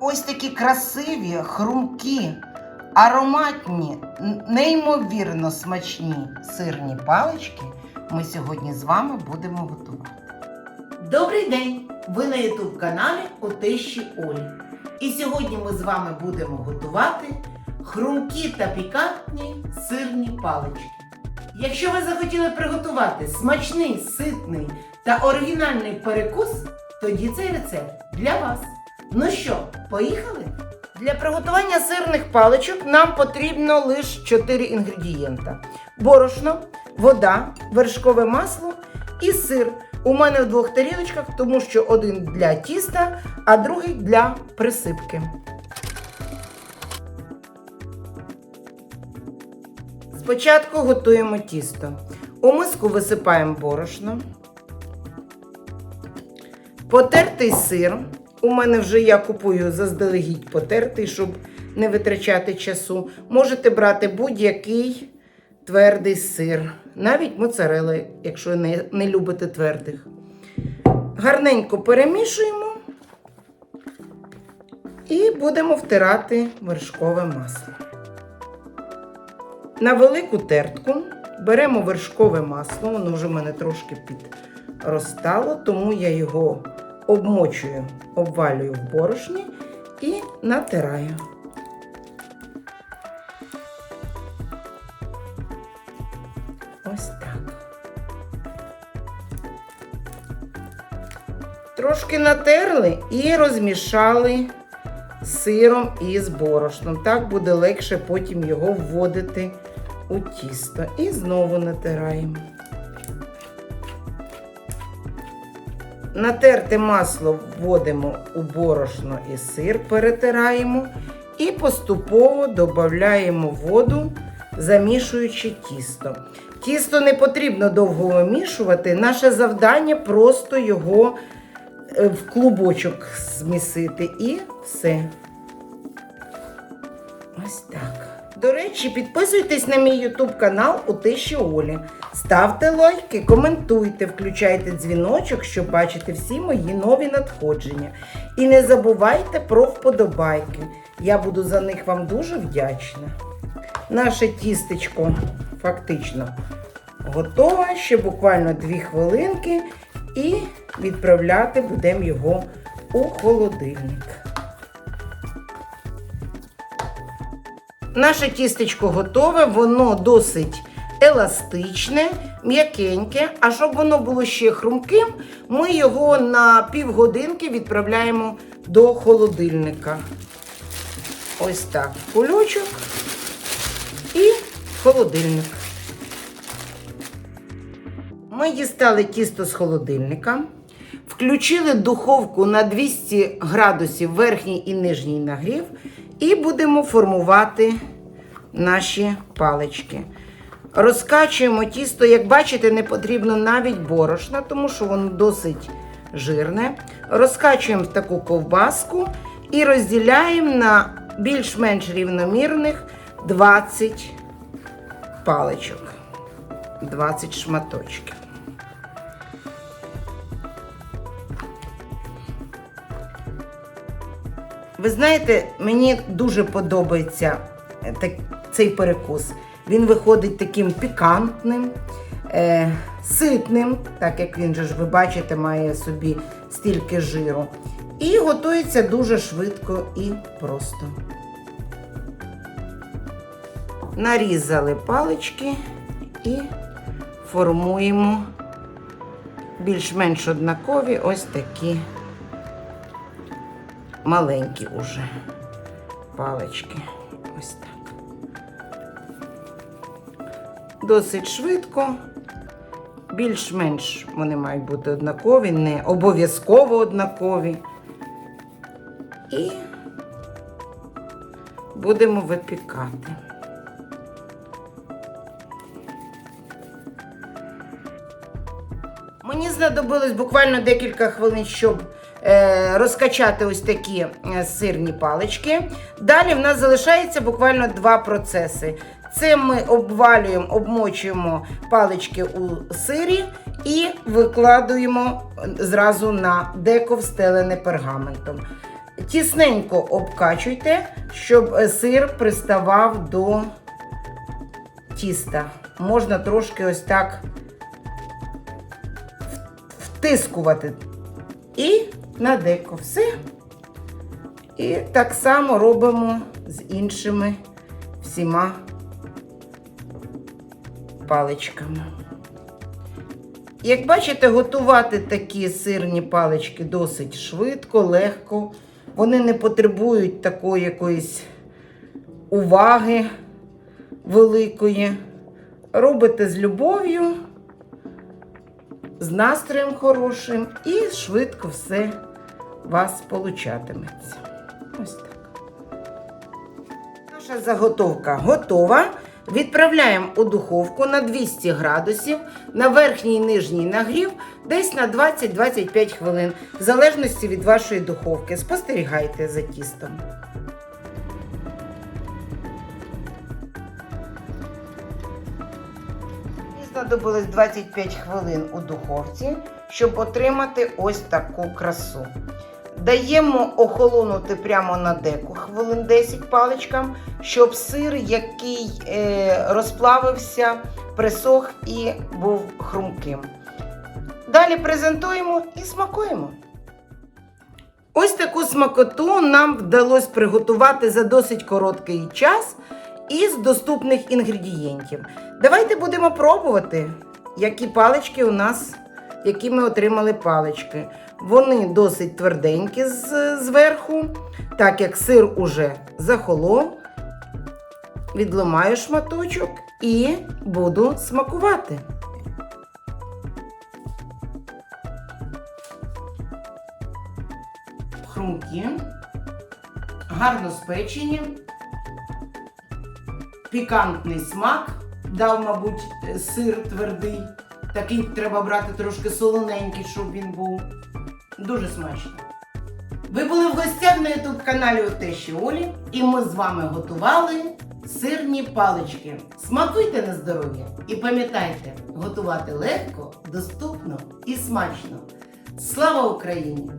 Ось такі красиві, хрумкі, ароматні, неймовірно смачні сирні палички ми сьогодні з вами будемо готувати. Добрий день! Ви на YouTube каналі у тещі Олі. І сьогодні ми з вами будемо готувати хрумкі та пікантні сирні палички. Якщо ви захотіли приготувати смачний, ситний та оригінальний перекус, тоді цей рецепт для вас. Ну що, поїхали? Для приготування сирних паличок нам потрібно лише 4 інгредієнта: борошно, вода, вершкове масло і сир. У мене в двох тарілочках, тому що один для тіста, а другий для присипки. Спочатку готуємо тісто. У миску висипаємо борошно. Потертий сир. У мене вже я купую заздалегідь потертий, щоб не витрачати часу. Можете брати будь-який твердий сир, навіть моцарели, якщо не, не любите твердих. Гарненько перемішуємо і будемо втирати вершкове масло. На велику тертку беремо вершкове масло, воно вже в мене трошки підростало, тому я його обмочую, обвалюю в борошні і натираю. Ось так. Трошки натерли і розмішали сиром і з борошном. Так буде легше потім його вводити у тісто. І знову натираємо. Натерте масло вводимо у борошно і сир, перетираємо і поступово додаємо воду, замішуючи тісто. Тісто не потрібно довго вимішувати. Наше завдання просто його е, в клубочок змісити і все. Ось так. До речі, підписуйтесь на мій YouTube канал у Тиші Олі. Ставте лайки, коментуйте, включайте дзвіночок, щоб бачити всі мої нові надходження. І не забувайте про вподобайки. Я буду за них вам дуже вдячна. Наше тістечко фактично готове. Ще буквально 2 хвилинки. І відправляти будемо його у холодильник. Наше тістечко готове, воно досить еластичне, м'якеньке. А щоб воно було ще хрумким, ми його на півгодинки відправляємо до холодильника. Ось так. Кульочок і холодильник. Ми дістали тісто з холодильника, включили духовку на 200 градусів верхній і нижній нагрів, і будемо формувати наші палички. Розкачуємо тісто, як бачите, не потрібно навіть борошна, тому що воно досить жирне. Розкачуємо в таку ковбаску і розділяємо на більш-менш рівномірних 20 паличок, 20 шматочків. Ви знаєте, мені дуже подобається е, цей перекус. Він виходить таким пікантним, е, ситним, так як він же ж, ви бачите, має собі стільки жиру. І готується дуже швидко і просто. Нарізали палички і формуємо більш-менш однакові ось такі маленькі уже палички. Ось так. Досить швидко. Більш-менш вони мають бути однакові, не обов'язково однакові. І будемо випікати. Мені знадобилось буквально декілька хвилин, щоб розкачати ось такі е, сирні палички. Далі в нас залишається буквально два процеси. Це ми обвалюємо, обмочуємо палички у сирі і викладуємо зразу на деко встелене пергаментом. тісненько обкачуйте, щоб е, сир приставав до тіста. Можна трошки ось так втискувати. І на деко все. І так само робимо з іншими всіма паличками. Як бачите, готувати такі сирні палички досить швидко, легко. Вони не потребують такої якоїсь уваги великої. Робите з любов'ю, з настроєм хорошим і швидко все вас получатиметься. Ось так. Наша заготовка готова. Відправляємо у духовку на 200 градусів на верхній і нижній нагрів десь на 20-25 хвилин, в залежності від вашої духовки. Спостерігайте за тістом. Знадобилось 25 хвилин у духовці, щоб отримати ось таку красу. Даємо охолонути прямо на деку хвилин 10 паличкам, щоб сир, який е, розплавився, присох і був хрумким. Далі презентуємо і смакуємо. Ось таку смакоту нам вдалося приготувати за досить короткий час із доступних інгредієнтів. Давайте будемо пробувати, які палички у нас, які ми отримали палички. Вони досить тверденькі зверху, так як сир уже захолов. Відламаю шматочок і буду смакувати. Хрумкі, гарно спечені, пікантний смак, дав, мабуть, сир твердий. Такий треба брати трошки солоненький, щоб він був. Дуже смачно. Ви були в гостях на ютуб каналі у Олі, і ми з вами готували сирні палички. Смакуйте на здоров'я і пам'ятайте, готувати легко, доступно і смачно. Слава Україні!